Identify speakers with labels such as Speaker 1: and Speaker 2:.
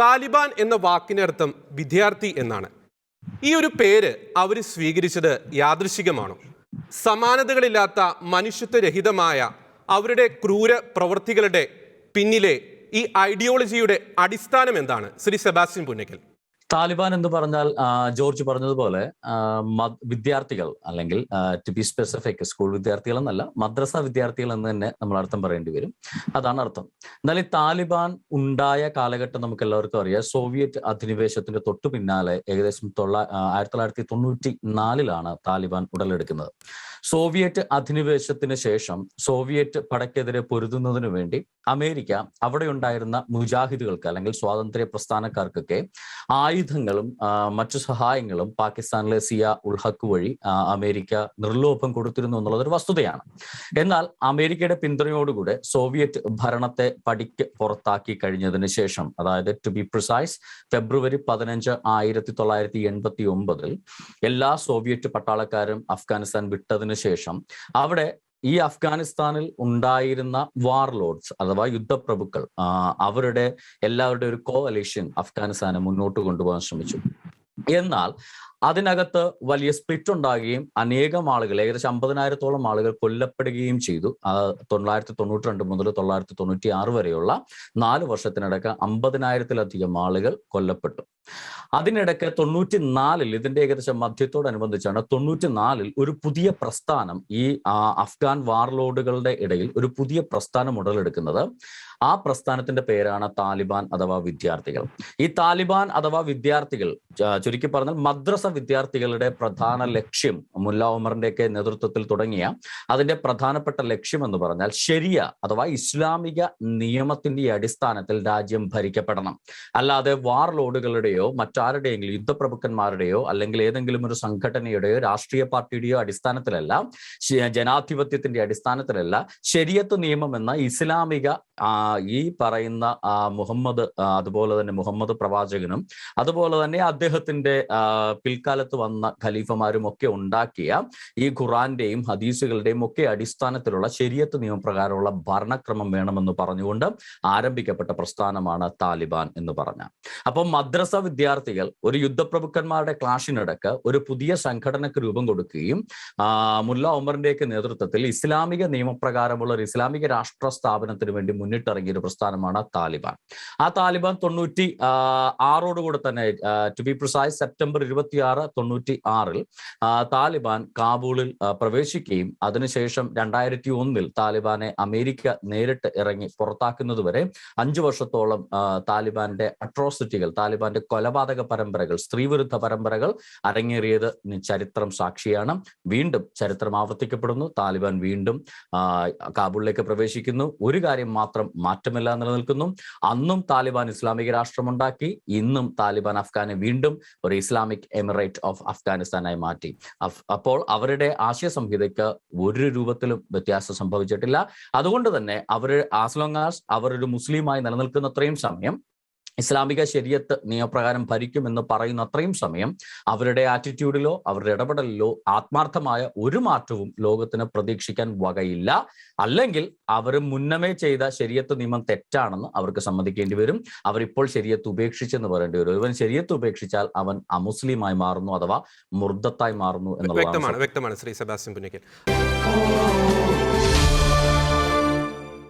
Speaker 1: താലിബാൻ എന്ന വാക്കിനർത്ഥം വിദ്യാർത്ഥി എന്നാണ്. ഈ ഒരു പേര് അവർ സ്വീകരിച്ചത് യാദൃശികമാണോ? സമാനതകളില്ലാത്ത മനുഷ്യത്വരഹിതമായ അവരുടെ ക്രൂര പ്രവൃത്തികളുടെ പിന്നിലെ ഈ ഐഡിയോളജിയുടെ അടിസ്ഥാനം എന്താണ്? ശ്രീ സെബാസ്റ്റ്യൻ പുന്നക്കൽ
Speaker 2: താലിബാൻ എന്ന് പറഞ്ഞാൽ ജോർജ് പറഞ്ഞതുപോലെ വിദ്യാർത്ഥികൾ അല്ലെങ്കിൽ ടു ബി സ്പെസിഫിക് സ്കൂൾ വിദ്യാർത്ഥികൾ എന്നല്ല മദ്രസ വിദ്യാർത്ഥികൾ എന്ന് തന്നെ നമ്മൾ അർത്ഥം പറയേണ്ടി വരും. അതാണ് അർത്ഥം. എന്നാൽ ഈ താലിബാൻ ഉണ്ടായ കാലഘട്ടം നമുക്ക് എല്ലാവർക്കും അറിയാം. സോവിയറ്റ് അധിനിവേശത്തിന്റെ തൊട്ടു പിന്നാലെ ഏകദേശം തൊള്ള ആയിരത്തി തൊള്ളായിരത്തി തൊണ്ണൂറ്റി നാലിലാണ് താലിബാൻ ഉടലെടുക്കുന്നത്. സോവിയറ്റ് അധിനിവേശത്തിന് ശേഷം സോവിയറ്റ് പടക്കെതിരെ പൊരുതുന്നതിനു വേണ്ടി അമേരിക്ക അവിടെ ഉണ്ടായിരുന്ന മുജാഹിദുകൾക്ക് അല്ലെങ്കിൽ സ്വാതന്ത്ര്യ പ്രസ്ഥാനക്കാർക്കൊക്കെ ആയുധങ്ങളും മറ്റു സഹായങ്ങളും പാകിസ്ഥാനിലെ സിയ ഉൾഹക്ക് വഴി അമേരിക്ക നിർലോഭം കൊടുത്തിരുന്നു എന്നുള്ളത് ഒരു വസ്തുതയാണ്. എന്നാൽ അമേരിക്കയുടെ പിന്തുണയോടുകൂടെ സോവിയറ്റ് ഭരണത്തെ പടിക്ക് പുറത്താക്കി കഴിഞ്ഞതിന് ശേഷം അതായത് ടു ബി പ്രിസൈസ് ഫെബ്രുവരി പതിനഞ്ച് ആയിരത്തി തൊള്ളായിരത്തി എൺപത്തി ഒമ്പതിൽ എല്ലാ സോവിയറ്റ് പട്ടാളക്കാരും അഫ്ഗാനിസ്ഥാൻ വിട്ടതിന് ശേഷം അവിടെ ഈ അഫ്ഗാനിസ്ഥാനിൽ ഉണ്ടായിരുന്ന വാർ വാർലോഡ്സ് അഥവാ യുദ്ധപ്രഭുക്കൾ അവരുടെ എല്ലാവരുടെ ഒരു കോഅലീഷൻ അഫ്ഗാനിസ്ഥാനെ മുന്നോട്ട് കൊണ്ടുപോകാൻ ശ്രമിച്ചു. എന്നാൽ അതിനകത്ത് വലിയ സ്പ്ലിറ്റ് ഉണ്ടാകുകയും അനേകം ആളുകൾ ഏകദേശം അമ്പതിനായിരത്തോളം ആളുകൾ കൊല്ലപ്പെടുകയും ചെയ്തു. തൊള്ളായിരത്തി തൊണ്ണൂറ്റി രണ്ട് മുതൽ തൊള്ളായിരത്തി തൊണ്ണൂറ്റി ആറ് വരെയുള്ള നാല് വർഷത്തിനിടക്ക് അമ്പതിനായിരത്തിലധികം ആളുകൾ കൊല്ലപ്പെട്ടു. അതിനിടയ്ക്ക് തൊണ്ണൂറ്റി നാലിൽ ഇതിന്റെ ഏകദേശം മധ്യത്തോടനുബന്ധിച്ചാണ് തൊണ്ണൂറ്റി നാലിൽ ഒരു പുതിയ പ്രസ്ഥാനം ഈ അഫ്ഗാൻ വാർലോഡുകളുടെ ഇടയിൽ ഒരു പുതിയ പ്രസ്ഥാനം ഉടലെടുക്കുന്നത്. ആ പ്രസ്ഥാനത്തിന്റെ പേരാണ് താലിബാൻ അഥവാ വിദ്യാർത്ഥികൾ. ഈ താലിബാൻ അഥവാ വിദ്യാർത്ഥികൾ ചുരുക്കി പറഞ്ഞാൽ മദ്രസ വിദ്യാർത്ഥികളുടെ പ്രധാന ലക്ഷ്യം മുല്ല ഉമറിന്റെയൊക്കെ നേതൃത്വത്തിൽ തുടങ്ങിയ അതിന്റെ പ്രധാനപ്പെട്ട ലക്ഷ്യം എന്ന് പറഞ്ഞാൽ ശരിയ അഥവാ ഇസ്ലാമിക നിയമത്തിന്റെ അടിസ്ഥാനത്തിൽ രാജ്യം ഭരിക്കപ്പെടണം. അല്ലാതെ വാർലോഡുകളുടെയോ മറ്റാരുടെയെങ്കിലും യുദ്ധപ്രഭുക്കന്മാരുടെയോ അല്ലെങ്കിൽ ഏതെങ്കിലും ഒരു സംഘടനയുടെയോ രാഷ്ട്രീയ പാർട്ടിയുടെയോ അടിസ്ഥാനത്തിലല്ല ജനാധിപത്യത്തിന്റെ അടിസ്ഥാനത്തിലല്ല ശരിയത്ത് നിയമം എന്ന ഇസ്ലാമിക ഈ പറയുന്ന മുഹമ്മദ് അതുപോലെ തന്നെ മുഹമ്മദ് പ്രവാചകനും അതുപോലെ തന്നെ അദ്ദേഹത്തിന്റെ ആ, പിൽക്കാലത്ത് വന്ന ഖലീഫമാരും ഒക്കെ ഉണ്ടാക്കിയ ഈ ഖുറാന്റെയും ഹദീസുകളുടെയും ഒക്കെ അടിസ്ഥാനത്തിലുള്ള ശരിയത്ത് നിയമപ്രകാരമുള്ള ഭരണക്രമം വേണമെന്ന് പറഞ്ഞുകൊണ്ട് ആരംഭിക്കപ്പെട്ട പ്രസ്ഥാനമാണ് താലിബാൻ എന്ന് പറഞ്ഞ. അപ്പം മദ്രസ വിദ്യാർത്ഥികൾ ഒരു യുദ്ധപ്രഭുക്കന്മാരുടെ ക്ലാഷിനിടക്ക് ഒരു പുതിയ സംഘടനക്ക് രൂപം കൊടുക്കുകയും മുല്ല ഒമറിന്റെയൊക്കെ നേതൃത്വത്തിൽ ഇസ്ലാമിക നിയമപ്രകാരമുള്ള ഒരു ഇസ്ലാമിക രാഷ്ട്ര സ്ഥാപനത്തിന് വേണ്ടി മുന്നിട്ടിറങ്ങിയ ഒരു പ്രസ്ഥാനമാണ് താലിബാൻ. ആ താലിബാൻ തൊണ്ണൂറ്റി ആറോടുകൂടെ തന്നെ ടു ബി പ്രിസൈസ് സെപ്റ്റംബർ ഇരുപത്തിയാറ് തൊണ്ണൂറ്റി ആറിൽ താലിബാൻ കാബൂളിൽ പ്രവേശിക്കുകയും അതിനുശേഷം രണ്ടായിരത്തി ഒന്നിൽ താലിബാനെ അമേരിക്ക നേരിട്ട് ഇറങ്ങി പുറത്താക്കുന്നതുവരെ അഞ്ചു വർഷത്തോളം താലിബാന്റെ അട്രോസിറ്റികൾ താലിബാന്റെ കൊലപാതക പരമ്പരകൾ സ്ത്രീവിരുദ്ധ പരമ്പരകൾ അരങ്ങേറിയത് ചരിത്രം സാക്ഷിയാണ്. വീണ്ടും ചരിത്രം ആവർത്തിക്കപ്പെടുന്നു. താലിബാൻ വീണ്ടും കാബൂളിലേക്ക് പ്രവേശിക്കുന്നു. ഒരു കാര്യം മാത്രം മാറ്റമില്ല നിലനിൽക്കുന്നു. അന്നും താലിബാൻ ഇസ്ലാമിക രാഷ്ട്രമുണ്ടാക്കി ഇന്നും താലിബാൻ അഫ്ഗാനെ വീണ്ടും ഒരു ഇസ്ലാമിക് എമിറേറ്റ് ഓഫ് അഫ്ഗാനിസ്ഥാനായി മാറ്റി. അപ്പോൾ അവരുടെ ആശയ സംഹിതയ്ക്ക് ഒരു രൂപത്തിലും വ്യത്യാസം സംഭവിച്ചിട്ടില്ല. അതുകൊണ്ട് തന്നെ അവർ ആസ്ലോങ് ആസ് അവർ ഒരു മുസ്ലിമായി നിലനിൽക്കുന്നത്രയും സമയം ഇസ്ലാമിക ശരീരത്ത് നിയമപ്രകാരം ഭരിക്കുമെന്ന് പറയുന്ന അത്രയും സമയം അവരുടെ ആറ്റിറ്റ്യൂഡിലോ അവരുടെ ഇടപെടലിലോ ആത്മാർത്ഥമായ ഒരു മാറ്റവും ലോകത്തിന് പ്രതീക്ഷിക്കാൻ വകയില്ല. അല്ലെങ്കിൽ അവർ മുന്നമേ ചെയ്ത ശരീഅത്ത് നിയമം തെറ്റാണെന്ന് അവർക്ക് സമ്മതിക്കേണ്ടി വരും. അവരിപ്പോൾ ശരീഅത്ത് ഉപേക്ഷിച്ചെന്ന് പറയേണ്ടി വരും. ഒരുവൻ ശരീഅത്ത് ഉപേക്ഷിച്ചാൽ അവൻ അമുസ്ലിമായി മാറുന്നു അഥവാ മുർദ്ദത്തായി മാറുന്നു എന്നുള്ളതാണ്
Speaker 1: വ്യക്തമാണ് വ്യക്തമാണ് ശ്രീ സെബാസ്റ്റ്യൻ പുന്നക്കൽ